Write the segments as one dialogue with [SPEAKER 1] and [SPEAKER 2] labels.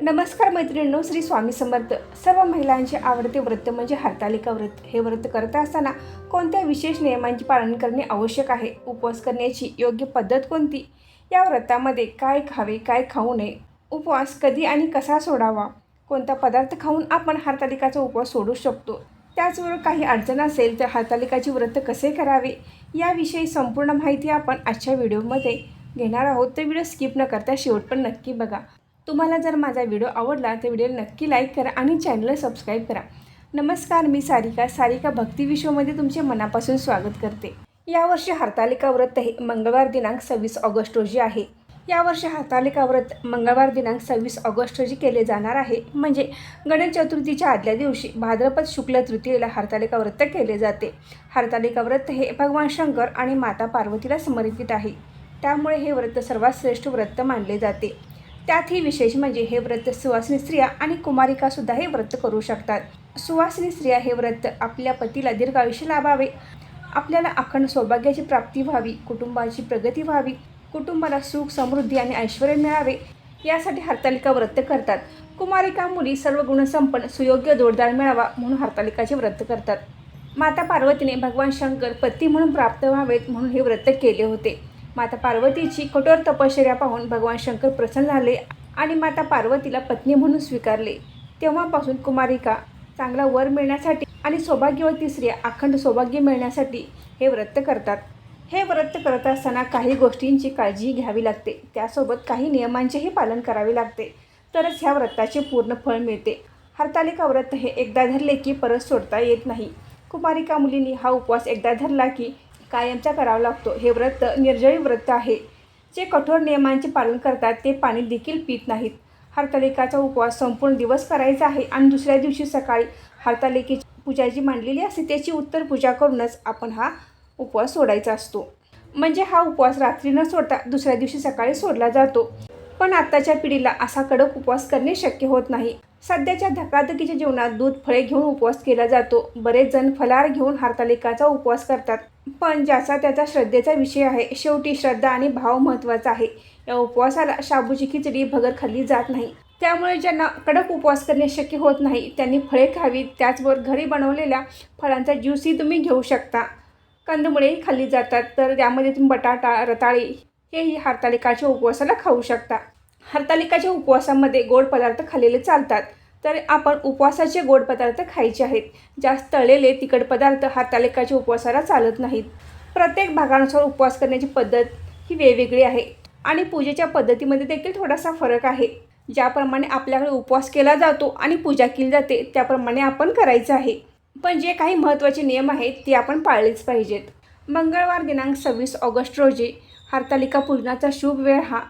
[SPEAKER 1] नमस्कार मैत्रिणींनो श्री स्वामी समर्थ. सर्व महिलांचे आवडते व्रत म्हणजे हरतालिका व्रत. हे व्रत करत असताना कोणत्या विशेष नियमांचे पालन करणे आवश्यक आहे? उपवास करण्याची योग्य पद्धत कोणती? या व्रतामध्ये काय खावे काय खाऊ नये? उपवास कधी आणि कसा सोडावा? कोणता पदार्थ खाऊन आपण हरतालिकाचा उपवास सोडू शकतो? त्याचबरोबर काही अडचण असेल तर हरतालिकाचे व्रत कसे करावे? याविषयी संपूर्ण माहिती आपण आजच्या व्हिडिओमध्ये घेणार आहोत. तर व्हिडिओ स्किप न करता शेवट पण नक्की बघा. तुम्हाला जर माझा व्हिडिओ आवडला तर व्हिडिओ नक्की लाईक करा आणि चॅनलला सबस्क्राईब करा. नमस्कार मी सारिका. सारिका भक्ती विश्वमध्ये तुमचे मनापासून स्वागत करते. यावर्षी हरतालिका व्रत हे मंगळवार दिनांक सव्वीस ऑगस्ट रोजी आहे. यावर्षी हरतालिका व्रत मंगळवार दिनांक सव्वीस ऑगस्ट रोजी केले जाणार आहे. म्हणजे गणेश चतुर्थीच्या आदल्या दिवशी भाद्रपद शुक्ल तृतीयेला हरतालिका व्रत केले जाते. हरतालिका व्रत हे भगवान शंकर आणि माता पार्वतीला समर्पित आहे. त्यामुळे हे व्रत सर्वात श्रेष्ठ व्रत मानले जाते. त्यातही विशेष म्हणजे हे व्रत सुवासिनी स्त्रिया आणि कुमारिकासुद्धा हे व्रत करू शकतात. सुवासिनी स्त्रिया हे व्रत आपल्या पतीला दीर्घायुष्य लाभावे. आपल्याला अखंड सौभाग्याची प्राप्ती व्हावी कुटुंबाची प्रगती व्हावी कुटुंबाला सुख समृद्धी आणि ऐश्वर मिळावे यासाठी हरतालिका व्रत करतात. कुमारिका मुली सर्व गुणसंपन्न सुयोग्य जोडदार मिळावा म्हणून हरतालिकाचे व्रत करतात. माता पार्वतीने भगवान शंकर पती म्हणून प्राप्त व्हावेत म्हणून हे व्रत केले होते. माता पार्वतीची कठोर तपश्चर्या पाहून भगवान शंकर प्रसन्न झाले आणि माता पार्वतीला पत्नी म्हणून स्वीकारले. तेव्हापासून कुमारिका चांगला वर मिळण्यासाठी आणि सौभाग्यवती स्त्रिया अखंड सौभाग्य मिळण्यासाठी हे व्रत करतात. हे व्रत करत असताना काही गोष्टींची काळजी घ्यावी लागते. त्यासोबत काही नियमांचेही पालन करावे लागते. तरच ह्या व्रताचे पूर्ण फळ मिळते. हरतालिका व्रत हे एकदा धरले की परत सोडता येत नाही. कुमारिका मुलींनी हा उपवास एकदा धरला की कायमचा करावा लागतो. हे व्रत निर्जळी व्रत आहे. जे कठोर नियमांचे पालन करतात ते पाणी देखील पित नाहीत. हरतालिकाचा उपवास संपूर्ण दिवस करायचा आहे आणि दुसऱ्या दिवशी सकाळी हरतालिकेची पूजा जी मांडलेली असते त्याची उत्तर पूजा करूनच आपण हा उपवास सोडायचा असतो. म्हणजे हा उपवास रात्री न सोडता दुसऱ्या दिवशी सकाळी सोडला जातो. पण आत्ताच्या पिढीला असा कडक उपवास करणे शक्य होत नाही. सध्याच्या धकाधकीच्या जीवनात दूध फळे घेऊन उपवास केला जातो. बरेच जण फलार घेऊन हरतालिकाचा उपवास करतात. पण ज्याचा त्याचा श्रद्धेचा विषय आहे शेवटी श्रद्धा आणि भाव महत्त्वाचा आहे. या उपवासाला शाबूची खिचडी भगर खाल्ली जात नाही. त्यामुळे ज्यांना कडक उपवास करणे शक्य होत नाही त्यांनी फळे खावीत. त्याचबरोबर घरी बनवलेल्या फळांचा ज्यूसही तुम्ही घेऊ शकता. कंदमुळेही खाल्ली जातात. तर त्यामध्ये तुम्ही बटाटा रताळी हेही हरतालिकाच्या उपवासाला खाऊ शकता. हरतालिकाच्या उपवासामध्ये गोड पदार्थ खाल्लेले चालतात. तर आपण उपवासाचे गोड पदार्थ खायचे आहेत. जास्त तळलेले तिखट पदार्थ हरतालिकाच्या उपवासाला चालत नाहीत. प्रत्येक भागानुसार उपवास करण्याची पद्धत ही वेगवेगळी आहे. आणि पूजेच्या पद्धतीमध्ये देखील थोडासा फरक आहे. ज्याप्रमाणे आपल्याकडे उपवास केला जातो आणि पूजा केली जाते त्याप्रमाणे आपण करायचं आहे. पण जे काही महत्त्वाचे नियम आहेत ते आपण पाळलेच पाहिजेत. मंगळवार दिनांक सव्वीस ऑगस्ट रोजी हरतालिका पूजनाचा शुभ वेळ हा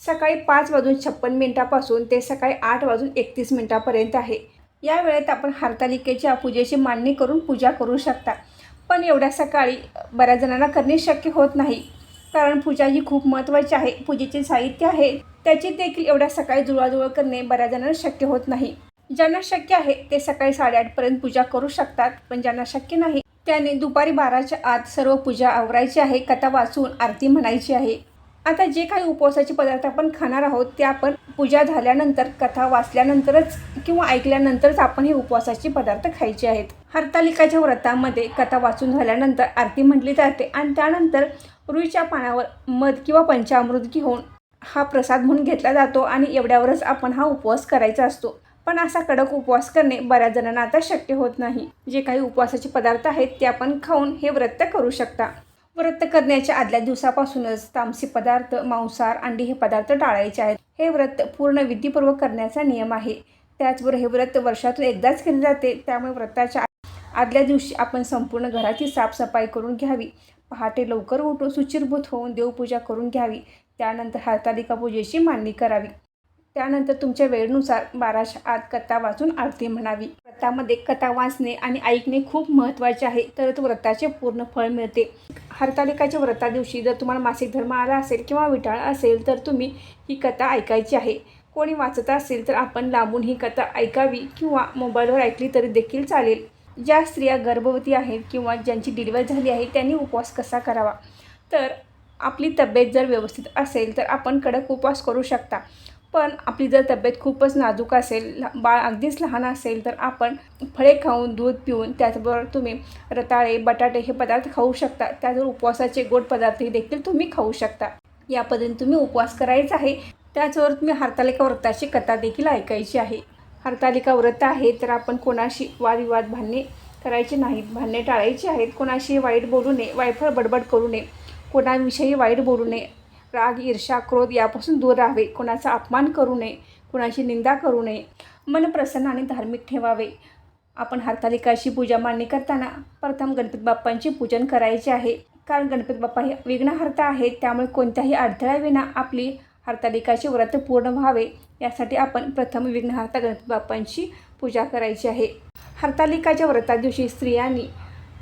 [SPEAKER 1] सकाळी पाच वाजून छप्पन मिनिटापासून ते सकाळी आठ वाजून एकतीस मिनिटापर्यंत आहे. या वेळेत आपण हरतालिकेच्या पूजेची मांडणी करून पूजा करू शकता. पण एवढ्या सकाळी बऱ्याच जणांना करणे शक्य होत नाही. कारण पूजा ही खूप महत्त्वाची आहे. पूजेचे साहित्य आहे. त्याची देखील एवढ्या सकाळी जुळवाजुळव करणे बऱ्याच जणांना शक्य होत नाही. ज्यांना शक्य आहे ते सकाळी साडेआठपर्यंत पूजा करू शकतात. पण ज्यांना शक्य नाही त्याने दुपारी बाराच्या आत सर्व पूजा आवरायची आहे. कथा वाचून आरती म्हणायची आहे. आता जे काही उपवासाचे पदार्थ आपण खाणार आहोत ते आपण पूजा झाल्यानंतर कथा वाचल्यानंतरच किंवा ऐकल्यानंतरच आपण हे उपवासाचे पदार्थ खायचे आहेत. हरतालिकाच्या व्रतामध्ये कथा वाचून झाल्यानंतर आरती म्हटली जाते आणि त्यानंतर रुईच्या पानावर मध किंवा पंचामृत घेऊन हा प्रसाद म्हणून घेतला जातो आणि एवढ्यावरच आपण हा उपवास करायचा असतो. पण असा कडक उपवास करणे बऱ्याच जणांना आता शक्य होत नाही. जे काही उपवासाचे पदार्थ आहेत ते आपण खाऊन हे व्रत करू शकता. व्रत करण्याच्या आदल्या दिवसापासूनच तामसी पदार्थ मांसाहार अंडी हे पदार्थ टाळायचे आहेत. हे व्रत पूर्ण विधीपूर्वक करण्याचा नियम आहे. त्याचबरोबर हे व्रत वर्षातून एकदाच केले जाते. त्यामुळे व्रताच्या आदल्या दिवशी आपण संपूर्ण घराची साफसफाई करून घ्यावी. पहाटे लवकर उठून सुचिरभूत होऊन देवपूजा करून घ्यावी. त्यानंतर हरतालिका पूजेची मांडणी करावी. त्यानंतर तुमच्या वेळेनुसार बाराच्या आत कथा वाचून आरती म्हणावी. व्रतामध्ये कथा वाचणे आणि ऐकणे खूप महत्त्वाचे आहे तरच व्रताचे पूर्ण फळ मिळते. हरतालिकाच्या व्रता दिवशी जर तुम्हाला मासिक धर्म आला असेल किंवा विटाळ असेल तर तुम्ही ही कथा ऐकायची आहे. कोणी वाचत असेल तर आपण लांबून ही कथा ऐकावी किंवा मोबाईलवर ऐकली तरी देखील चालेल. ज्या स्त्रिया गर्भवती आहेत किंवा ज्यांची डिलिव्हरी झाली आहे त्यांनी उपवास कसा करावा? तर आपली तब्येत जर व्यवस्थित असेल तर आपण कडक उपवास करू शकता. पण आपली जर तब्येत खूपच नाजूक असेल बाळ अगदीच लहान असेल तर आपण फळे खाऊन दूध पिऊन त्याचबरोबर तुम्ही रताळे बटाटे हे पदार्थ खाऊ शकता. त्याचबरोबर उपवासाचे गोड पदार्थही देखील तुम्ही खाऊ शकता. या पद्धतीने तुम्ही उपवास करायचा आहे. त्याचबरोबर तुम्ही हरतालिका व्रताची कथा देखील ऐकायची आहे. हरतालिका व्रत आहे तर आपण कोणाशी वादविवाद भांडणे करायचे नाहीत भांडणे टाळायचे आहेत. कोणाशी वाईट बोलू नये वायफळ बडबड करू नये. कोणाविषयी वाईट बोलू नये. राग ईर्षा क्रोध यापासून दूर राहावे. कोणाचा अपमान करू नये. कुणाची निंदा करू नये. मन प्रसन्न आणि धार्मिक ठेवावे. आपण हरतालिकाची पूजा मांडणी करताना प्रथम गणपती बाप्पांचे पूजन करायचे आहे. कारण गणपती बाप्पा हे विघ्नहर्ता आहेत. त्यामुळे कोणत्याही अडथळ्याविना आपली हरतालिकाचे व्रत पूर्ण व्हावे. यासाठी आपण प्रथम विघ्नहर्ता गणपती बाप्पांची पूजा करायची आहे. हरतालिकाच्या व्रता दिवशी स्त्रियांनी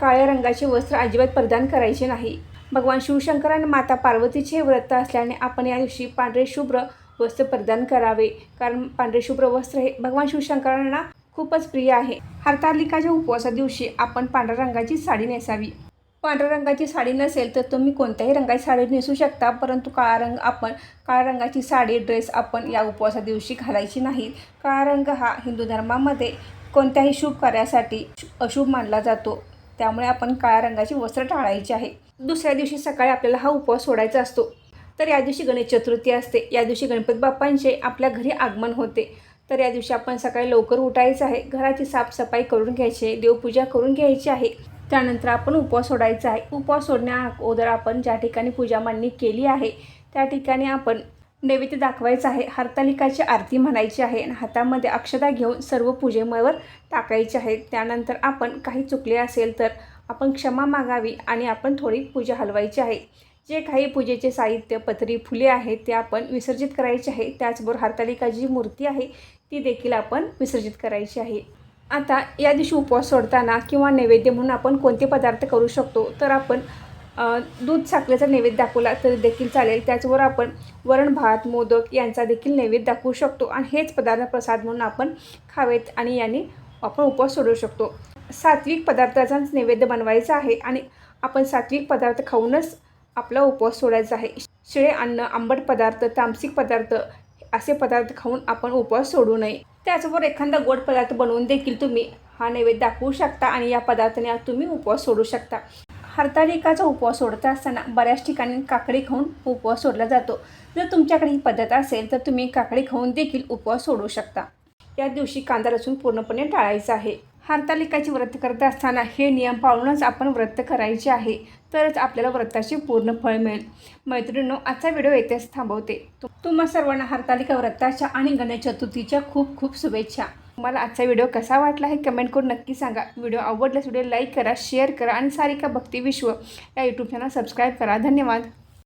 [SPEAKER 1] काळ्या रंगाचे वस्त्र अजिबात परिधान करायचे नाही. भगवान शिवशंकर आणि माता पार्वतीचे व्रत असल्याने आपण या दिवशी पांढरे शुभ्र वस्त्र परिधान करावे. कारण पांढरे शुभ्र वस्त्र हे भगवान शिवशंकरांना खूपच प्रिय आहे. हरतालिकाच्या उपवासा दिवशी आपण पांढऱ्या रंगाची साडी नेसावी. पांढऱ्या रंगाची साडी नसेल तर तुम्ही कोणत्याही रंगाची साडी नेसू शकता परंतु काळा रंग आपण काळ्या रंगाची साडी ड्रेस आपण या उपवासा दिवशी घालायची नाही काळा रंग हा हिंदू धर्मामध्ये कोणत्याही शुभ कार्यासाठी अशुभ मानला जातो. त्यामुळे आपण काळ्या रंगाची वस्त्र टाळायची आहे. दुसऱ्या दिवशी सकाळी आपल्याला हा उपवास सोडायचा असतो. तर या दिवशी गणेश चतुर्थी असते. या दिवशी गणपती बाप्पांचे आपल्या घरी आगमन होते. तर या दिवशी आपण सकाळी लवकर उठायचं आहे. घराची साफसफाई करून घ्यायची आहे. देवपूजा करून घ्यायची आहे. त्यानंतर आपण उपवास सोडायचा आहे. उपवास सोडण्या अगोदर आपण ज्या ठिकाणी पूजा मांडणी केली आहे त्या ठिकाणी आपण नैवेद्य दाखवायचं आहे. हरतालिकाची आरती म्हणायची आहे. आणि हातामध्ये अक्षता घेऊन सर्व पूजेवर टाकायचे आहे. त्यानंतर आपण काही चुकले असेल तर आपण क्षमा मागावी आणि आपण थोडी पूजा हलवायची आहे. जे काही पूजेचे साहित्य पत्री फुले आहेत ते आपण विसर्जित करायचे आहे. त्याचबरोबर हरतालिका जी मूर्ती आहे ती देखील आपण विसर्जित करायची आहे. आता या दिवशी उपवास सोडताना किंवा नैवेद्य म्हणून आपण कोणते पदार्थ करू शकतो? तर आपण दूध साखरेचा नैवेद्य दाखवला तरी देखील चालेल. त्याचबरोबर आपण वरण भात मोदक यांचा देखील नैवेद्य दाखवू शकतो. आणि हेच पदार्थ प्रसाद म्हणून आपण खावेत आणि याने आपण उपवास सोडू शकतो. सात्विक पदार्थाचाच नैवेद्य बनवायचा आहे आणि आपण सात्विक पदार्थ खाऊनच आपला उपवास सोडायचा आहे. शिळे अन्न आंबट पदार्थ तामसिक पदार्थ असे पदार्थ खाऊन आपण उपवास सोडू नये. त्याचबरोबर एखादा गोड पदार्थ बनवून देखील तुम्ही हा नैवेद्य दाखवू शकता आणि या पदार्थाने तुम्ही उपवास सोडू शकता. हरतालिकाचा उपवास सोडत असताना बऱ्याच ठिकाणी काकडी खाऊन उपवास सोडला जातो. जर तुमच्याकडे ही पद्धत असेल तर तुम्ही काकडी खाऊन देखील उपवास सोडू शकता. या दिवशी कांदा लसूण पूर्णपणे टाळायचं आहे. हरतालिकाची व्रत करत असताना हे नियम पाळूनच आपण व्रत करायचे आहे. तरच आपल्याला व्रताचे पूर्ण फळ मिळेल. मैत्रिणींनो आजचा व्हिडिओ येथेच थांबवते. तुम्हा सर्वांना हरतालिका व्रताच्या आणि गणेश चतुर्थीच्या खूप खूप शुभेच्छा. तुम्हाला आजचा व्हिडिओ कसा वाटला हे कमेंट करून नक्की सांगा. व्हिडिओ आवडल्यास व्हिडिओ लाईक करा शेअर करा आणि सारिका भक्ती विश्व या यूट्यूब चॅनल सबस्क्राईब करा. धन्यवाद.